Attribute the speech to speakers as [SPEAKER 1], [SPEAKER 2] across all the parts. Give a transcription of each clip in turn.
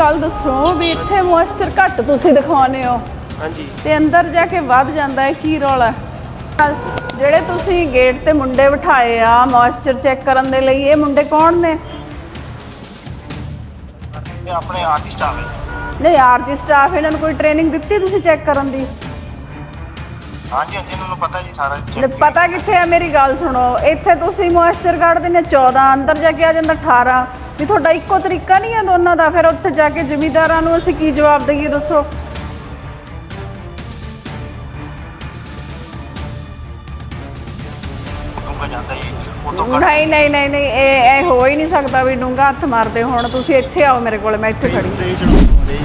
[SPEAKER 1] ਗੱਲ ਦੱਸੋ ਵੀ ਇੱਥੇ ਮੋਇਸਚਰ ਘੱਟ ਤੁਸੀਂ ਦਿਖਾਉਂਦੇ ਹੋ।
[SPEAKER 2] ਹਾਂਜੀ।
[SPEAKER 1] ਤੇ ਅੰਦਰ ਜਾ ਕੇ ਵੱਧ ਜਾਂਦਾ ਹੈ ਕੀ ਰੌਲਾ? ਜਿਹੜੇ ਤੁਸੀਂ ਗੇਟ ਤੇ ਮੁੰਡੇ ਬਿਠਾਏ ਆ ਮੋਇਸਚਰ ਚੈੱਕ ਕਰਨ ਦੇ ਲਈ ਇਹ ਮੁੰਡੇ ਕੌਣ ਨੇ?
[SPEAKER 2] ਇਹ ਆਪਣੇ ਆਰਟਿਸਟ ਆ ਗਏ।
[SPEAKER 1] ਨਹੀਂ ਆਰਜੀ ਸਟਾਫ ਇਹਨਾਂ ਨੂੰ ਕੋਈ ਟ੍ਰੇਨਿੰਗ ਦਿੱਤੀ ਤੁਸੀਂ ਚੈੱਕ ਕਰਨ ਦੀ?
[SPEAKER 2] ਹਾਂਜੀ ਹਾਂਜੀ ਇਹਨਾਂ ਨੂੰ ਪਤਾ ਜੀ ਸਾਰਾ
[SPEAKER 1] ਪਤਾ ਕਿੱਥੇ ਆ ਮੇਰੀ ਗੱਲ ਸੁਣੋ। ਇੱਥੇ ਤੁਸੀਂ ਮੋਇਸਚਰ ਕੱਢਦੇ ਨੇ 14 ਅੰਦਰ ਜਾ ਕੇ ਆ ਜਾਂਦਾ 18 ਵੀ ਤੁਹਾਡਾ ਇੱਕੋ ਤਰੀਕਾ ਨਹੀਂ ਹੈ ਦੋਨਾਂ ਦਾ। ਫਿਰ ਉੱਥੇ ਜਾ ਕੇ ਜ਼ਿਮੀਦਾਰਾਂ ਨੂੰ ਅਸੀਂ ਕੀ ਜਵਾਬ ਦਈਏ ਦੱਸੋ?
[SPEAKER 2] ਡੂੰਘਾ ਜਾਂਦਾ ਜੀ। ਉਹ ਤੋਂ
[SPEAKER 1] ਨਹੀਂ ਨਹੀਂ ਨਹੀਂ ਨਹੀਂ ਇਹ ਇਹ ਹੋ ਹੀ ਨਹੀਂ ਸਕਦਾ ਵੀ ਡੂੰਗਾ ਹੱਥ ਮਾਰਦੇ ਹੁਣ। ਤੁਸੀਂ ਇੱਥੇ ਆਓ ਮੇਰੇ ਕੋਲ ਮੈਂ ਇੱਥੇ ਖੜੀ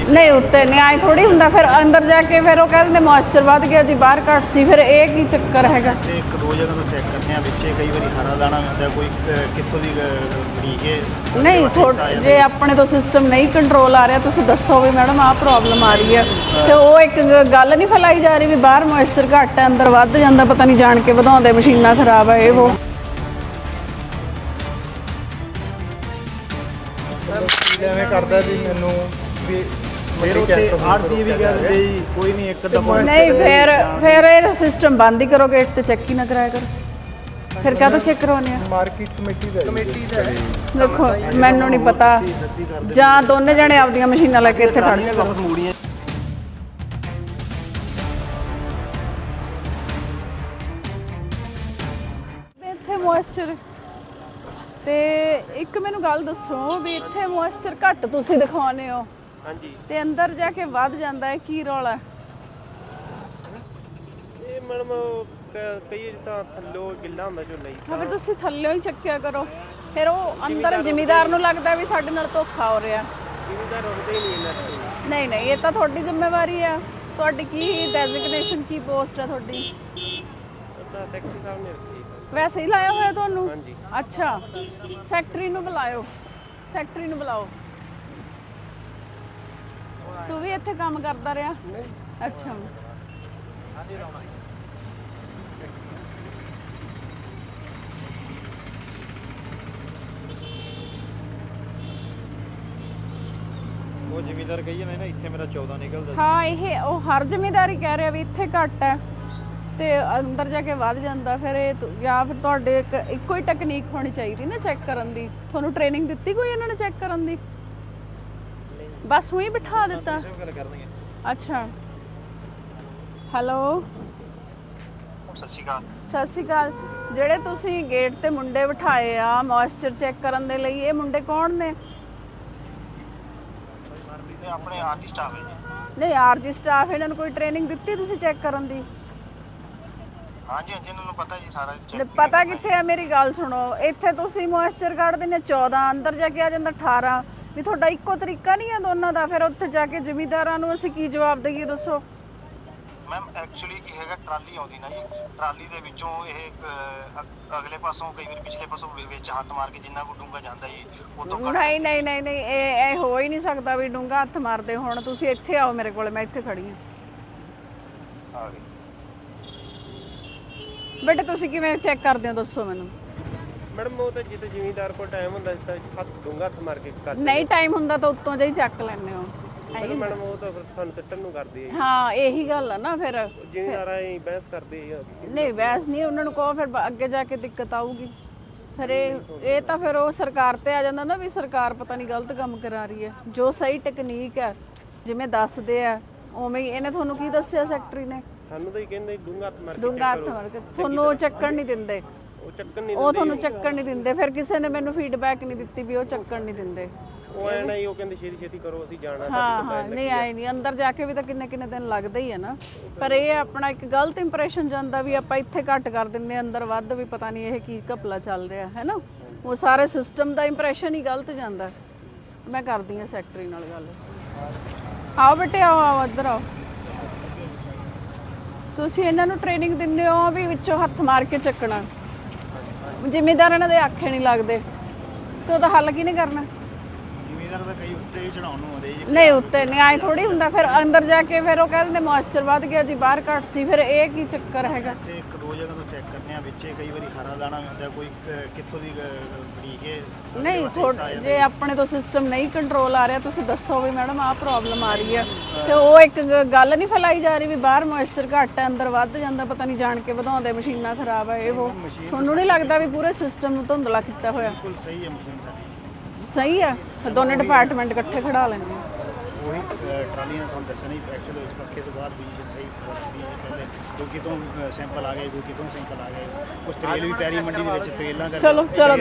[SPEAKER 1] ਨਹੀਂ ਉੱਤੇ ਨਹੀਂ ਆਏ ਥੋੜੀ ਹੁੰਦਾ। ਫਿਰ ਅੰਦਰ ਜਾ ਕੇ ਫਿਰ ਉਹ ਕਹਿੰਦੇ ਮੋਇਸਚਰ ਵੱਧ ਗਿਆ ਜੀ ਬਾਹਰ ਘੱਟ ਸੀ। ਫਿਰ ਇਹ ਕੀ ਚੱਕਰ ਹੈਗਾ?
[SPEAKER 3] ਤੇ ਇੱਕ ਦੋ ਜਗ੍ਹਾ ਤੋਂ ਚੈੱਕ ਕਰਦੇ ਆ ਵਿੱਚੇ ਕਈ ਵਾਰੀ ਹਰਾ ਦਾਣਾ ਵੀ ਹੁੰਦਾ ਕੋਈ ਅਹ, ਕਿੱਥੋਂ ਦੀ ਬਰੀਕ ਹੈ?
[SPEAKER 1] ਨਹੀਂ ਥੋੜਾ ਜੇ ਆਪਣੇ ਤੋਂ ਸਿਸਟਮ ਨਹੀਂ ਕੰਟਰੋਲ ਆ ਰਿਹਾ ਤੁਸੀਂ ਦੱਸੋ ਵੀ ਮੈਡਮ ਆਹ ਪ੍ਰੋਬਲਮ ਆ ਰਹੀ ਹੈ। ਤੇ ਉਹ ਇੱਕ ਗ- ਗੱਲ ਨਹੀਂ ਫੈਲਾਈ ਜਾ ਰਹੀ ਵੀ ਬਾਹਰ ਮੋਇਸਚਰ ਘੱਟ ਹੈ ਅੰਦਰ ਵੱਧ ਜਾਂਦਾ ਪਤਾ ਨਹੀਂ ਜਾਣ ਕੇ ਵਧਾਉਂਦੇ ਮਸ਼ੀਨਾਂ ਖਰਾਬ ਹੈ ਇਹ ਉਹ।
[SPEAKER 3] ਐਵੇਂ ਕਰਦਾ ਜੀ ਮੈਨੂੰ? ਵੀ ਫਿਰ ਉੱਥੇ ਆਰਤੀ ਵੀ ਕਹਿੰਦੇ ਜੀ ਕੋਈ ਨਹੀਂ ਇੱਕ ਦਫਾ
[SPEAKER 1] ਨਹੀਂ ਫਿਰ ਫਿਰ ਇਹ ਸਿਸਟਮ ਬੰਦ ਹੀ ਕਰੋ ਗੇਟ ਤੇ ਚੈੱਕ ਹੀ ਨਾ ਕਰਾਇਆ ਕਰੋ। ਫਿਰ ਕਾਹਤੋਂ ਚੈੱਕ ਕਰਾਉਣੇ ਆ?
[SPEAKER 3] ਮਾਰਕੀਟ ਕਮੇਟੀ ਦਾ ਕਮੇਟੀ ਦਾ
[SPEAKER 1] ਦੇਖੋ ਮੈਨੂੰ ਨਹੀਂ ਪਤਾ। ਜਾਂ ਦੋਨੇ ਜਣੇ ਆਪਦੀਆਂ ਮਸ਼ੀਨਾਂ ਲੈ ਕੇ ਇੱਥੇ ਖੜ ਜਾਓ
[SPEAKER 2] ਮੂੜੀਆਂ।
[SPEAKER 1] ਇੱਥੇ ਮੋਇਸਚਰ ਤੇ ਇੱਕ ਮੈਨੂੰ ਗੱਲ ਦੱਸੋ ਵੀ ਇੱਥੇ ਮੋਇਸਚਰ ਘੱਟ ਤੁਸੀਂ ਦਿਖਾਉਂਦੇ ਹੋ।
[SPEAKER 2] ਹਾਂਜੀ।
[SPEAKER 1] ਤੇ ਅੰਦਰ ਜਾ ਕੇ ਵੱਧ ਜਾਂਦਾ ਹੈ ਕੀ ਰੌਲਾ?
[SPEAKER 2] ਇਹ ਮੈਡਮ ਕਈ ਤਾਂ ਥੱਲੋ ਗਿੱਲਾ ਹੁੰਦਾ ਝੋਨਾ ਜੀ
[SPEAKER 1] ਫਿਰ ਤੁਸੀਂ ਥੱਲਿਓਂ ਹੀ ਚੱਕਿਆ ਕਰੋ। ਫਿਰ ਉਹ ਅੰਦਰ ਜ਼ਿਮੀਦਾਰ ਨੂੰ ਲੱਗਦਾ ਵੀ ਸਾਡੇ ਨਾਲ ਧੋਖਾ ਹੋ ਰਿਹਾ।
[SPEAKER 2] ਜਿਵੇਂ ਰੁਕਦੇ ਹੀ ਨਹੀਂ ਇਹਨਾਂ ਤੇ
[SPEAKER 1] ਨਹੀਂ ਨਹੀਂ ਇਹ ਤਾਂ ਤੁਹਾਡੀ ਜ਼ਿੰਮੇਵਾਰੀ ਆ। ਤੁਹਾਡੀ ਕੀ ਡੈਜ਼ਿਗਨੇਸ਼ਨ ਕੀ ਪੋਸਟ ਹੈ ਤੁਹਾਡੀ?
[SPEAKER 2] ਤਾਂ ਟੈਕਸੀ ਸਾਹਿਬ ਨੇ ਰੱਖੀ
[SPEAKER 1] ਵੈਸੇ ਹੀ ਲਾਇਆ ਹੋਇਆ ਤੁਹਾਨੂੰ?
[SPEAKER 2] ਹਾਂਜੀ।
[SPEAKER 1] ਅੱਛਾ। ਸੈਕਟਰੀ ਨੂੰ ਬੁਲਾਇਓ। ਸੈਕਟਰੀ ਨੂੰ ਬੁਲਾਓ। ਤੂੰ ਵੀ ਇੱਥੇ ਕੰਮ ਕਰਦਾ ਰਿਹਾ? ਨਹੀਂ। ਅੱਛਾ।
[SPEAKER 3] ਉਹ ਜ਼ਿਮੀਦਾਰ ਕਹੀ ਜਾਂਦੇ ਨਾ ਇੱਥੇ ਮੇਰਾ 14 ਨਿਕਲਦਾ
[SPEAKER 1] ਹਾਂ ਇਹ ਉਹ ਹਰ ਜ਼ਿਮੀਦਾਰੀ ਕਹਿ ਰਿਹਾ ਵੀ ਇੱਥੇ ਘੱਟ ਹੈ ਤੇ ਅੰਦਰ ਜਾ ਕੇ ਵੱਧ ਜਾਂਦਾ। ਫਿਰ ਇਹ ਜਾਂ ਫਿਰ ਤੁਹਾਡੇ ਇੱਕ ਇੱਕੋ ਹੀ ਟੈਕਨੀਕ ਹੋਣੀ ਚਾਹੀਦੀ ਨਾ ਚੈੱਕ ਕਰਨ ਦੀ। ਤੁਹਾਨੂੰ ਟ੍ਰੇਨਿੰਗ ਦਿੱਤੀ ਕੋਈ ਇਹਨਾਂ ਨੇ ਚੈੱਕ ਕਰਨ ਦੀ? ਬਸ ਉਹੀ ਬਿਠਾ ਦਿੱਤਾ।
[SPEAKER 3] ਗੱਲ ਕਰਨਗੇ।
[SPEAKER 1] ਅੱਛਾ। ਹੈਲੋ
[SPEAKER 2] ਸਤਿ ਸ਼੍ਰੀ ਅਕਾਲ।
[SPEAKER 1] ਸਤਿ ਸ਼੍ਰੀ ਅਕਾਲ। ਜਿਹੜੇ ਤੁਸੀਂ ਗੇਟ ਤੇ ਮੁੰਡੇ ਬਿਠਾਏ ਆ ਮੋਇਸਚਰ ਚੈੱਕ ਕਰਨ ਦੇ ਲਈ ਇਹ ਮੁੰਡੇ ਕੌਣ ਨੇ?
[SPEAKER 2] ਆਪਣੇ ਆਰਟਿਸਟ ਆ ਗਏ
[SPEAKER 1] ਨਹੀਂ ਆਰਜੀ ਸਟਾਫ ਇਹਨਾਂ ਨੂੰ ਕੋਈ ਟ੍ਰੇਨਿੰਗ ਦਿੱਤੀ ਤੁਸੀਂ ਚੈੱਕ ਕਰਨ ਦੀ?
[SPEAKER 2] ਹਾਂਜੀ ਹਾਂਜੀ ਇਹਨਾਂ ਨੂੰ ਪਤਾ ਜੀ ਸਾਰਾ
[SPEAKER 1] ਲੈ ਪਤਾ ਕਿੱਥੇ ਆ? ਮੇਰੀ ਗੱਲ ਸੁਣੋ। ਇੱਥੇ ਤੁਸੀਂ ਮੋਇਸਚਰ ਕੱਢਦੇ ਨੇ 14 ਅੰਦਰ ਜਾ ਕੇ ਆ ਜਾਂਦਾ 18 ਵੀ ਤੁਹਾਡਾ ਇੱਕੋ ਤਰੀਕਾ ਨਹੀਂ ਹੈ ਦੋਨਾਂ ਦਾ ਫਿਰ ਉੱਥੇ ਜਾ ਕੇ ਜ਼ਿਮੀਦਾਰਾਂ ਨੂੰ ਅਸੀਂ ਕੀ ਜਵਾਬ ਦਈਏ ਦੱਸੋ?
[SPEAKER 2] ਮੈਮ ਐਕਚੁਅਲੀ ਕੀ ਹੈਗਾ ਟਰਾਲੀ ਆਉਂਦੀ ਨਾ ਜੀ ਟਰਾਲੀ ਦੇ ਵਿੱਚੋਂ ਇਹ ਅਗਲੇ ਪਾਸੋਂ ਕਈ ਵਾਰ ਪਿਛਲੇ ਪਾਸੋਂ ਵਿ- ਵਿੱਚ ਹੱਥ ਮਾਰ ਕੇ ਜਿੰਨਾ ਕੋ ਡੂੰਗਾ ਜਾਂਦਾ ਜੀ ਉਹ ਤੋਂ ਘੱਟ
[SPEAKER 1] ਨਹੀਂ ਨਹੀਂ ਨਹੀਂ ਨਹੀਂ ਇਹ ਇਹ ਹੋ ਹੀ ਨਹੀਂ ਸਕਦਾ ਵੀ ਡੂੰਗਾ ਹੱਥ ਮਾਰਦੇ ਹੁਣ। ਤੁਸੀਂ ਇੱਥੇ ਆਓ ਮੇਰੇ ਕੋਲ ਮੈਂ ਇੱਥੇ ਖੜੀ ਹਾਂ।
[SPEAKER 2] ਆ ਗਏ।
[SPEAKER 1] ਬੇਟੇ ਤੁਸੀਂ ਕਿਵੇਂ ਚੈੱਕ ਕਰਦੇ ਹੋ? ਦੱਸੋ ਮੈਨੂੰ।
[SPEAKER 2] ਮੈਡਮ ਉਹ ਤਾਂ ਜਿੱਦ ਜ਼ਿਮੀਦਾਰ ਕੋਲ ਟਾਈਮ ਹੁੰਦਾ ਤਾਂ ਹੱਥ ਡੂੰਗਾ ਹੱਥ ਮਾਰ ਕੇ ਕਰ
[SPEAKER 1] ਨਹੀਂ ਟਾਈਮ ਹੁੰਦਾ ਤਾਂ ਉੱਤੋਂ ਜਿਹਾ ਚੱਕ ਲੈਂਦੇ ਹੋ।
[SPEAKER 2] ਮੈਡਮ ਮੈਡਮ ਉਹ ਤਾਂ ਫਿਰ ਤੁਹਾਨੂੰ ਸਿੱਟਣ ਨੂੰ ਕਰਦੀ ਹੈ
[SPEAKER 1] ਹਾਂ ਇਹੀ ਗੱਲ ਆ ਨਾ ਫਿਰ।
[SPEAKER 2] ਜ਼ਿਮੀਦਾਰਾਂ ਹੀ ਬਹਿਸ ਕਰਦੇ ਆ।
[SPEAKER 1] ਨਹੀਂ ਵੈਸ ਨਹੀਂ ਉਹਨਾਂ ਨੂੰ ਕਹੋ ਫਿਰ ਬ- ਅੱਗੇ ਜਾ ਕੇ ਦਿੱਕਤ ਆਊਗੀ। ਫਿਰ ਇਹ ਇਹ ਤਾਂ ਫਿਰ ਉਹ ਸਰਕਾਰ ਤੇ ਆ ਜਾਂਦਾ ਨਾ ਵੀ ਸਰਕਾਰ ਪਤਾ ਨਹੀਂ ਗਲਤ ਕੰਮ ਕਰਾ ਰਹੀ ਹੈ। ਜੋ ਸਹੀ ਟੈਕਨੀਕ ਹੈ ਜਿਵੇਂ ਦੱਸਦੇ ਆ ਉਵੇਂ ਹੀ ਇਹਨੇ ਤੁਹਾਨੂੰ ਕੀ ਦੱਸਿਆ ਸੈਕਟਰੀ ਨੇ?
[SPEAKER 2] ਸਾਨੂੰ ਤਾਂ ਹੀ ਕਹਿੰਦੇ ਡੂੰਗਾ ਹੱਥ ਮਾਰ ਕੇ
[SPEAKER 1] ਡੂੰਗਾ ਹੱਥ ਮਾਰ ਕੇ। ਤੁਹਾਨੂੰ ਉਹ ਚੱਕਣ ਨਹੀਂ ਦਿੰਦੇ।
[SPEAKER 2] ਉਹ ਚੱਕਣ ਨਹੀਂ
[SPEAKER 1] ਉਹ ਤੁਹਾਨੂੰ ਚੱਕਣ ਨਹੀਂ ਦਿੰਦੇ ਫਿਰ ਕਿਸੇ ਨੇ ਮੈਨੂੰ ਫੀਡਬੈਕ ਨਹੀਂ ਦਿੱਤੀ ਵੀ ਉਹ ਚੱਕਣ ਨਹੀਂ ਦਿੰਦੇ।
[SPEAKER 2] ਉਹ ਐ ਨਹੀਂ ਉਹ ਕਹਿੰਦੇ ਛੇਤੀ ਛੇਤੀ ਕਰੋ ਅਸੀਂ ਜਾਣਾ
[SPEAKER 1] ਹਾਂ ਹਾਂ ਨਹੀਂ ਆਏ ਨਹੀਂ ਅੰਦਰ ਜਾ ਕੇ ਵੀ ਤਾਂ ਕਿੰਨੇ ਕਿੰਨੇ ਦਿਨ ਲੱਗਦੇ ਹੀ ਆ ਨਾ। ਪਰ ਇਹ ਆਪਣਾ ਇੱਕ ਗਲਤ ਇੰਪ੍ਰੈਸ਼ਨ ਜਾਂਦਾ ਵੀ ਆਪਾਂ ਇੱਥੇ ਘੱਟ ਕਰ ਦਿੰਨੇ ਆ, ਅੰਦਰ ਵੱਧ ਵੀ ਪਤਾ ਨਹੀਂ ਇਹ ਕੀ ਘਪਲਾ ਚੱਲ ਰਿਹਾ ਹੈ ਨਾ? ਉਹ ਸਾਰੇ ਸਿਸਟਮ ਦਾ ਇੰਪ੍ਰੈਸ਼ਨ ਹੀ ਗਲਤ ਜਾਂਦਾ। ਮੈਂ ਕਰਦੀ ਆ ਸੈਕਟਰੀ ਨਾਲ ਗੱਲ। ਆਓ ਬੇਟੇ ਆਓ ਆਓ ਇੱਧਰ ਆਓ। ਤੁਸੀਂ ਇਹਨਾਂ ਨੂੰ ਟ੍ਰੇਨਿੰਗ ਦਿੰਦੇ ਹੋ ਵੀ ਵਿੱਚੋਂ ਹੱਥ ਮਾਰ ਕੇ ਚੱਕਣਾ। ਜ਼ਿਮੀਦਾਰ ਇਹਨਾਂ ਦੇ ਆਖੇ ਨਹੀਂ ਲੱਗਦੇ ਤੇ ਉਹਦਾ ਹੱਲ ਕੀ ਨਹੀਂ ਕਰਨਾ?
[SPEAKER 3] ਜ਼ਿਮੀਦਾਰ ਦਾ ਕਈ ਉੱਤੇ ਹੀ ਚੜਾਉਣ ਨੂੰ ਆਉਂਦੇ ਜੀ।
[SPEAKER 1] ਨਹੀਂ ਉੱਤੇ ਨਹੀਂ ਆਏ ਥੋੜੀ ਹੁੰਦਾ ਫਿਰ ਅੰਦਰ ਜਾ ਕੇ ਫਿਰ ਉਹ ਕਹਿੰਦੇ ਮੋਇਸਚਰ ਵੱਧ ਗਿਆ ਜੀ ਬਾਹਰ ਘੱਟ ਸੀ ਫਿਰ ਇਹ ਕੀ ਚੱਕਰ ਹੈਗਾ?
[SPEAKER 3] ਤੇ ਇੱਕ ਦੋ ਜਗ੍ਹਾ ਤੋਂ ਚੈੱਕ ਕਰਨੇ ਆ ਵਿੱਚੇ ਕਈ ਵਾਰੀ ਹਰਾ ਦਾਣਾ ਵੀ ਹੁੰਦਾ ਕੋਈ ਅਹ, ਕਿੱਥੋਂ ਦੀ ਬਰੀਕ ਹੈ
[SPEAKER 1] ਨਹੀਂ ਥੋੜ- ਜੇ ਆਪਣੇ ਤੋਂ ਸਿਸਟਮ ਨਹੀਂ ਕੰਟਰੋਲ ਆ ਰਿਹਾ ਤੁਸੀਂ ਦੱਸੋ ਵੀ ਮੈਡਮ ਆਹ ਪ੍ਰੋਬਲਮ ਆ ਰਹੀ ਹੈ। ਤੇ ਉਹ ਇੱਕ ਗ- ਗੱਲ ਨਹੀਂ ਫੈਲਾਈ ਜਾ ਰਹੀ ਵੀ ਬਾਹਰ ਮੋਇਸਚਰ ਘੱਟ ਹੈ ਅੰਦਰ ਵੱਧ ਜਾਂਦਾ ਪਤਾ ਨਹੀਂ ਜਾਣ ਕੇ ਵਧਾਉਂਦੇ ਮਸ਼ੀਨਾਂ ਖਰਾਬ ਹੈ ਇਹ ਉਹ। ਤੁਹਾਨੂੰ ਨਹੀਂ ਲੱਗਦਾ ਵੀ ਪੂਰੇ ਸਿਸਟਮ ਨੂੰ ਧੁੰਦਲਾ ਕੀਤਾ ਹੋਇਆ?
[SPEAKER 3] ਬਿਲਕੁਲ ਸਹੀ ਹੈ ਮਸ਼ੀਨ ਸਾਡੀ।
[SPEAKER 1] ਸਹੀ ਹੈ ਫਿਰ ਦੋਨੇ ਡਿਪਾਰਟਮੈਂਟ ਇਕੱਠੇ ਖੜਾ ਲੈਂਦੇ ਆ।
[SPEAKER 3] ਉਹੀ ਅਹ, ਟਰਾਲੀ ਨੇ ਤੁਹਾਨੂੰ ਦੱਸਿਆ ਨਹੀਂ ਐਕਚੁਅਲੀ ਇਸ ਪੱਖੇ ਤੋਂ ਬਾਅਦ ਵੀ ਸਹੀ ਵਰਤਦੀ ਹੈ ਪਹਿਲੇ ਦੋ ਕਿਤੋਂ ਸੈਂਪਲ ਆ ਗਏ ਦੋ ਕਿਤੋਂ ਸੈਂਪਲ ਆ ਗਏ। ਕੁਝ ਤੇਲ ਵੀ ਪੈਰੀ ਮੰਡੀ ਦੇ ਵਿੱਚ ਤੇਲਾਂ ਕਰਕੇ
[SPEAKER 1] ਚਲੋ ਚਲੋ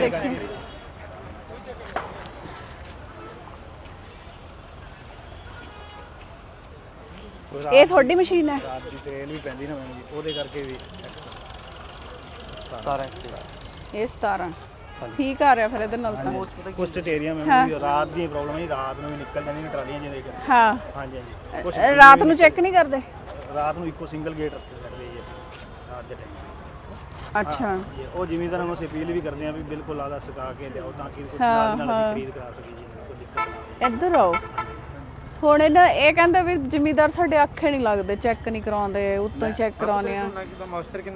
[SPEAKER 3] ਕੋਈ ਰਾਤ-
[SPEAKER 1] ਇਹ ਤੁਹਾਡੀ ਮਸ਼ੀਨ ਹੈ?
[SPEAKER 3] ਰਾਤ ਦੀ ਤੇਲ ਵੀ ਪੈਂਦੀ ਨਾ ਮੈਨੂੰ ਜੀ ਉਹਦੇ ਕਰਕੇ ਵੀ।
[SPEAKER 4] 17
[SPEAKER 1] ਇਹ 17 ਠੀਕ ਆ ਰਿਹਾ ਫਿਰ ਇਹਦੇ ਨਾਲ ਤਾਂ।
[SPEAKER 3] ਕੁਝ ਏਰੀਆ ਮੈਂ ਵੀ ਰਾਤ ਦੀ ਪ੍ਰੋਬਲਮ ਹੈ ਰਾਤ ਨੂੰ ਵੀ ਨਿਕਲ ਜਾਂਦੀਆਂ ਨੇ ਟਰਾਲੀਆਂ ਜਿਹਦੇ ਕਰਕੇ
[SPEAKER 1] ਹਾਂ।
[SPEAKER 3] ਹਾਂਜੀ ਹਾਂਜੀ। ਕੁਛ
[SPEAKER 1] ਰਾਤ ਨੂੰ ਚੈੱਕ ਨਹੀਂ ਕਰਦੇ?
[SPEAKER 3] ਰਾਤ ਨੂੰ ਇੱਕੋ ਸਿੰਗਲ ਗੇਟ ਰੱਖੇ ਸਕਦੇ ਜੀ ਅਸੀਂ ਰਾਤ ਦੇ ਟਾਈਮ
[SPEAKER 1] ਅੱਛਾ।
[SPEAKER 3] ਉਹ ਜ਼ਿਮੀਂਦਾਰਾਂ ਨੂੰ ਅਸੀਂ ਅਪੀਲ ਵੀ ਕਰਦੇ ਹਾਂ ਵੀ ਬਿਲਕੁਲ ਆਦਾ ਸੁਕਾ ਕੇ ਲਿਆਓ ਤਾਂ ਕਿ ਕੋਈ ਨਾਲ ਨਾਲ ਖਰੀਦ ਕਰਾ ਸਕੀਏ ਜੀ ਕੋਈ ਦਿੱਕਤ ਨਾ ਆਵੇ।
[SPEAKER 1] ਇੱਧਰ ਆਓ। ਹੁਣ ਇਹਨਾਂ ਇਹ ਕਹਿੰਦੇ ਵੀ ਜ਼ਿਮੀਦਾਰ ਸਾਡੇ ਅੱਖੇ ਨਹੀਂ ਲੱਗਦੇ ਚੈੱਕ ਨਹੀਂ ਕਰਾਉਂਦੇ ਉੱਤੋਂ ਹੀ ਚੈੱਕ ਕਰਾਉਂਦੇ ਆ।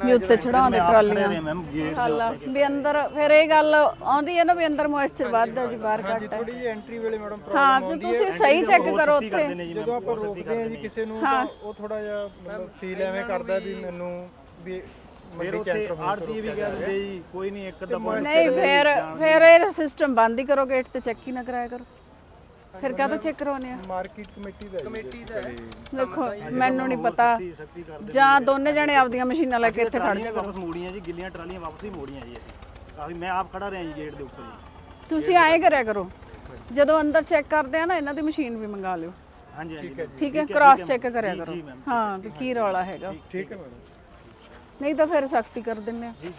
[SPEAKER 1] ਵੀ ਉੱਤੇ ਚੜਾਉਂਦੇ ਟਰਾਲੀਆਂ।
[SPEAKER 3] ਮੈਮ ਗੇਟ
[SPEAKER 1] ਹੱਲ ਆ। ਵੀ ਅੰਦਰ ਫਿਰ ਇਹ ਗੱਲ ਆਉਂਦੀ ਹੈ ਨਾ ਵੀ ਅੰਦਰ ਮੋਇਸਚਰ ਵੱਧ ਹੈ ਜੀ ਬਾਹਰ ਘੱਟ ਹੈ।
[SPEAKER 5] ਥੋੜੀ ਜਿਹੀ ਐਂਟਰੀ ਵੇਲੇ ਮੈਡਮ
[SPEAKER 1] ਹਾਂ ਤੇ ਤੁਸੀਂ ਸਹੀ ਚੈੱਕ ਕਰੋ ਉੱਥੇ।
[SPEAKER 5] ਜਦੋਂ ਆਪਾਂ ਰੋਕਦੇ ਹਾਂ ਜੀ ਕਿਸੇ ਨੂੰ ਤਾਂ ਉਹ ਥੋੜਾ ਜਿਹਾ ਮਤਲਬ ਫੀਲ ਐਵੇਂ ਕਰਦਾ ਵੀ ਮੈਨੂੰ ਵੀ
[SPEAKER 3] ਫਿਰ ਉੱਥੇ ਆੜਤੀ ਵੀ ਕਹਿ ਦਿੰਦੇ ਜੀ ਕੋਈ ਨਹੀਂ ਇੱਕ ਅੱਧਾ
[SPEAKER 1] ਨਹੀਂ ਫਿਰ ਫਿਰ ਇਹ ਸਿਸਟਮ ਬੰਦ ਹੀ ਕਰੋ ਗੇਟ ਤੇ ਚੈੱਕ ਹੀ ਨਾ ਕਰਾਇਆ ਕਰੋ। ਫਿਰ ਕਾਹਤੋਂ ਚੈੱਕ ਕਰਾਉਨੇ ਆ?
[SPEAKER 5] ਮਾਰਕੀਟ ਕਮੇਟੀ ਦਾ ਕਮੇਟੀ ਦਾ।
[SPEAKER 1] ਦੇਖੋ ਮੈਨੂੰ ਨਹੀਂ ਪਤਾ। ਜਾਂ ਦੋਨੇ ਜਣੇ ਆਪਦੀਆਂ ਮਸ਼ੀਨਾਂ ਲੈ ਕੇ ਇੱਥੇ ਖੜ
[SPEAKER 3] ਟਰਾਲੀਆਂ ਵਾਪਸ ਮੋੜੀਆਂ ਜੀ ਗਿੱਲੀਆਂ ਟਰਾਲੀਆਂ ਵਾਪਸ ਹੀ ਮੋੜੀਆਂ ਜੀ ਅਸੀਂ। ਕਾਫੀ ਮੈਂ ਆਪ ਖੜਾ ਰਿਹਾ ਜੀ ਗੇਟ ਦੇ ਉੱਪਰ ਜੀ।
[SPEAKER 1] ਤੁਸੀਂ ਐਂ ਕਰਿਆ ਕਰੋ। ਜਦੋਂ ਅੰਦਰ ਚੈੱਕ ਕਰਦੇ ਆ ਨਾ ਇਹਨਾਂ ਦੀ ਮਸ਼ੀਨ ਵੀ ਮੰਗਾ ਲਿਓ।
[SPEAKER 3] ਹਾਂਜੀ ਹਾਂਜੀ
[SPEAKER 1] ਠੀਕ ਹੈ ਕ੍ਰਾਸ ਚੈੱਕ ਕਰਿਆ ਕਰੋ। ਹਾਂ ਵੀ ਕੀ ਰੌਲਾ ਹੈਗਾ।
[SPEAKER 5] ਠੀਕ ਹੈ। ਮੈਡਮ
[SPEAKER 1] ਨਹੀਂ ਤਾਂ ਫਿਰ ਸਖਤੀ ਕਰ ਦਿੰਨੇ ਆ।
[SPEAKER 3] ਜੀ ਜੀ।